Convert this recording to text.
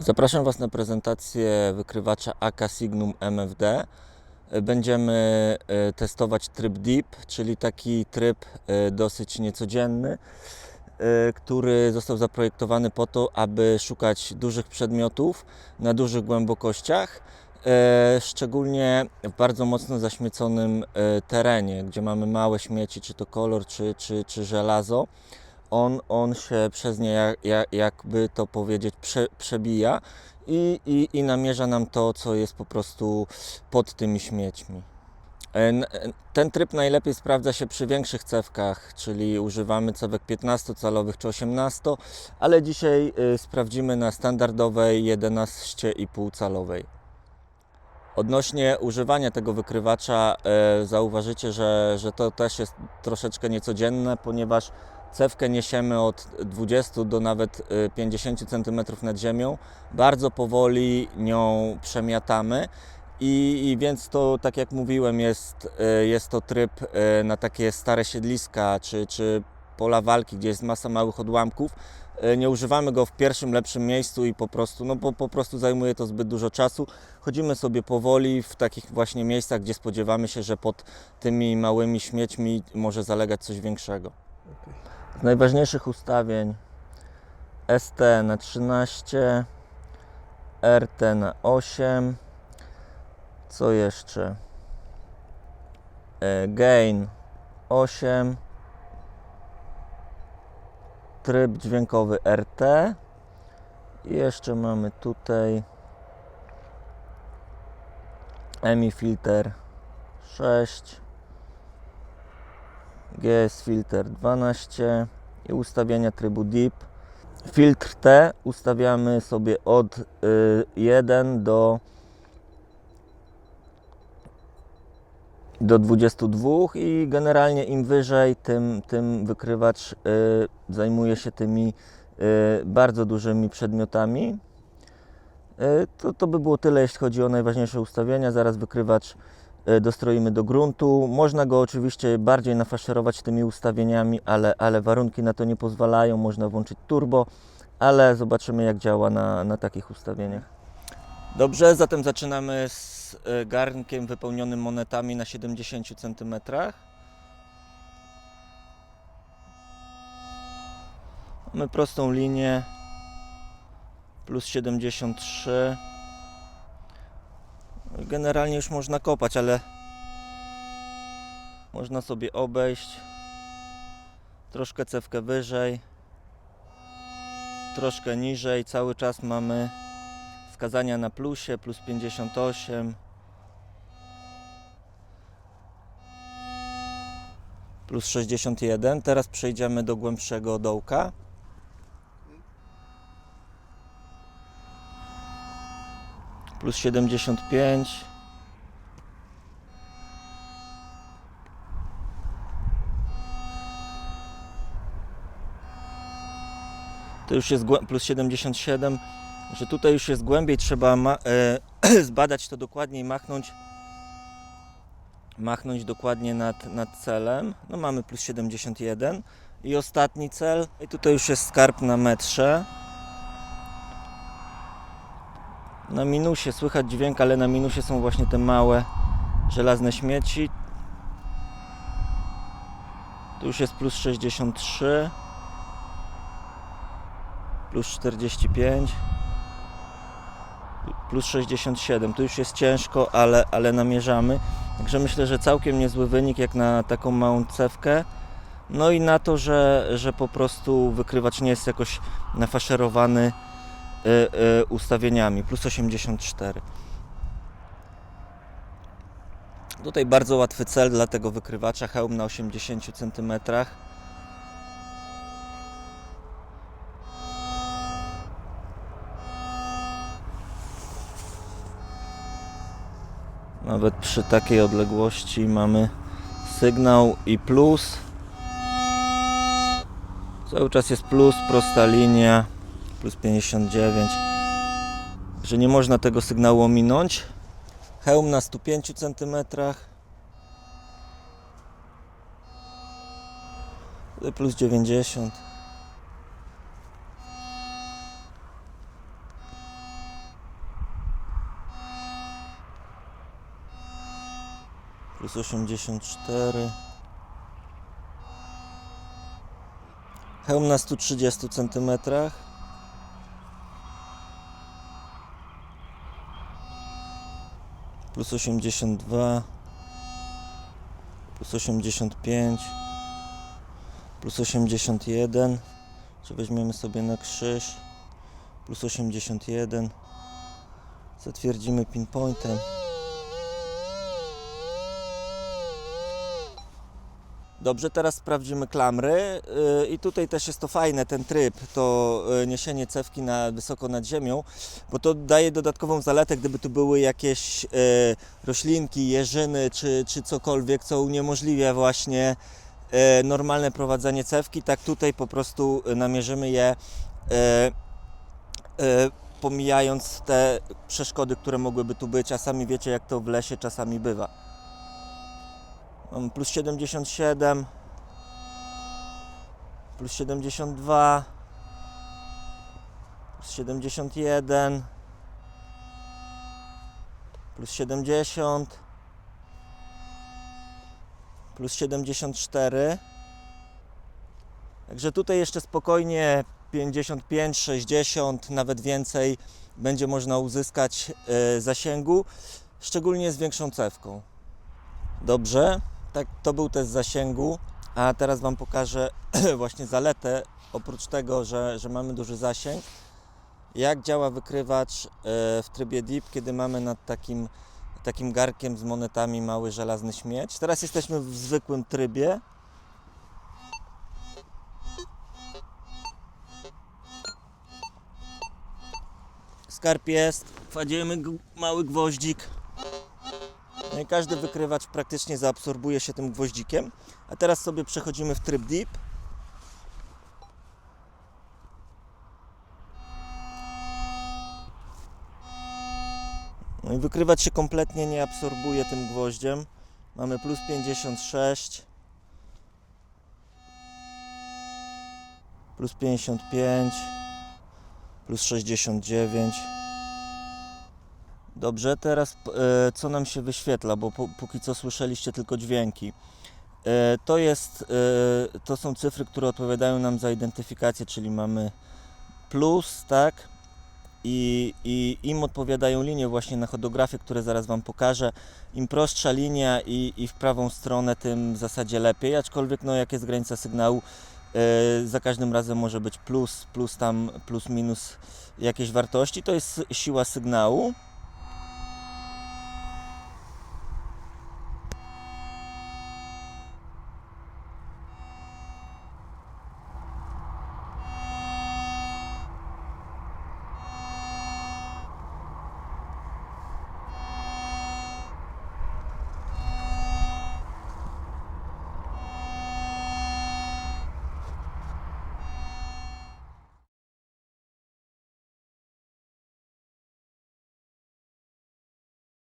Zapraszam Was na prezentację wykrywacza AK Signum MFD. Będziemy e, testować tryb Deep, czyli taki tryb e, dosyć niecodzienny, e, który został zaprojektowany po to, aby szukać dużych przedmiotów na dużych głębokościach, szczególnie w bardzo mocno zaśmieconym terenie, gdzie mamy małe śmieci, czy to kolor, czy, czy, czy żelazo on, on się przez nie, jak, jak, jakby to powiedzieć, prze, przebija i, i, i namierza nam to, co jest po prostu pod tymi śmiećmi. E, e, Ten tryb najlepiej sprawdza się przy większych cewkach, czyli używamy cewek 15-calowych czy 18, ale dzisiaj y, sprawdzimy na standardowej 11,5-calowej. Odnośnie używania tego wykrywacza e, zauważycie, że, że to też jest troszeczkę niecodzienne, ponieważ cewkę niesiemy od 20 do nawet e, 50 cm nad ziemią. Bardzo powoli nią przemiatamy i, i więc to, tak jak mówiłem, jest, e, jest to tryb e, na takie stare siedliska czy, czy pola walki, gdzie jest masa małych odłamków. Nie używamy go w pierwszym lepszym miejscu i po prostu, no bo po prostu zajmuje to zbyt dużo czasu. Chodzimy sobie powoli w takich właśnie miejscach, gdzie spodziewamy się, że pod tymi małymi śmiećmi może zalegać coś większego. Z najważniejszych ustawień ST na 13, RT na 8. Co jeszcze? E, Gain 8. Tryb dźwiękowy RT. I jeszcze mamy tutaj EMI filter 6. GS filter 12 i ustawienia trybu Deep. Filtr T ustawiamy sobie od y, 1 do do 22 i generalnie im wyżej, tym, tym wykrywacz y, zajmuje się tymi y, bardzo dużymi przedmiotami. Y, to, to by było tyle, jeśli chodzi o najważniejsze ustawienia. Zaraz wykrywacz y, dostroimy do gruntu. Można go oczywiście bardziej nafaszerować tymi ustawieniami, ale, ale warunki na to nie pozwalają. Można włączyć turbo, ale zobaczymy jak działa na, na takich ustawieniach. Dobrze, zatem zaczynamy z y, garnkiem wypełnionym monetami na 70 cm. Mamy prostą linię plus 73. Generalnie już można kopać, ale można sobie obejść troszkę cewkę wyżej, troszkę niżej. Cały czas mamy wskazania na plusie, plus 58. Plus 61. Teraz przejdziemy do głębszego dołka. Plus 75. To już jest plus 77 że tutaj już jest głębiej, trzeba e, zbadać to dokładnie i machnąć, machnąć dokładnie nad, nad celem. No mamy plus 71 i ostatni cel. I tutaj już jest skarb na metrze. Na minusie słychać dźwięk, ale na minusie są właśnie te małe żelazne śmieci. Tu już jest plus 63 plus 45 plus 67. Tu już jest ciężko, ale, ale namierzamy. Także myślę, że całkiem niezły wynik jak na taką małą cewkę. No i na to, że, że po prostu wykrywacz nie jest jakoś nafaszerowany ustawieniami. Plus 84. Tutaj bardzo łatwy cel dla tego wykrywacza, hełm na 80 cm. Nawet przy takiej odległości mamy sygnał i plus. Cały czas jest plus, prosta linia, plus 59, że nie można tego sygnału ominąć. Hełm na 105 cm. Plus 90. Plus 84. Hełm na 130 centymetrach. Plus 82. Plus 85. Plus 81. Czy weźmiemy sobie na krzyż? Plus 81. Zatwierdzimy pinpointem. Dobrze, teraz sprawdzimy klamry yy, i tutaj też jest to fajne, ten tryb, to yy, niesienie cewki na, wysoko nad ziemią, bo to daje dodatkową zaletę, gdyby tu były jakieś yy, roślinki, jeżyny czy, czy cokolwiek, co uniemożliwia właśnie normalne prowadzenie cewki, tak tutaj po prostu namierzymy je pomijając te przeszkody, które mogłyby tu być, a sami wiecie jak to w lesie czasami bywa. Mam plus 77, plus 72, plus 71, plus 70, plus 74. Także tutaj jeszcze spokojnie 55, 60, nawet więcej będzie można uzyskać e, zasięgu, szczególnie z większą cewką. Dobrze, tak to był test zasięgu, a teraz Wam pokażę właśnie zaletę, oprócz tego, że, że mamy duży zasięg, jak działa wykrywacz e, w trybie deep, kiedy mamy nad takim, takim garkiem z monetami mały żelazny śmieć. Teraz jesteśmy w zwykłym trybie. Skarb jest, kładziemy g- mały gwoździk. I każdy wykrywacz praktycznie zaabsorbuje się tym gwoździkiem. A teraz sobie przechodzimy w tryb deep. No i wykrywacz się kompletnie nie absorbuje tym gwoździem. Mamy plus 56. Plus 55. Plus 69. Dobrze, teraz e, co nam się wyświetla, bo póki co słyszeliście tylko dźwięki. E, to, jest, e, to są cyfry, które odpowiadają nam za identyfikację, czyli mamy plus, tak? I, I im odpowiadają linie właśnie na hodografie, które zaraz Wam pokażę. Im prostsza linia i, i w prawą stronę, tym w zasadzie lepiej, aczkolwiek no, jak jest granica sygnału, e, za każdym razem może być plus, plus tam, plus minus jakieś wartości. To jest siła sygnału.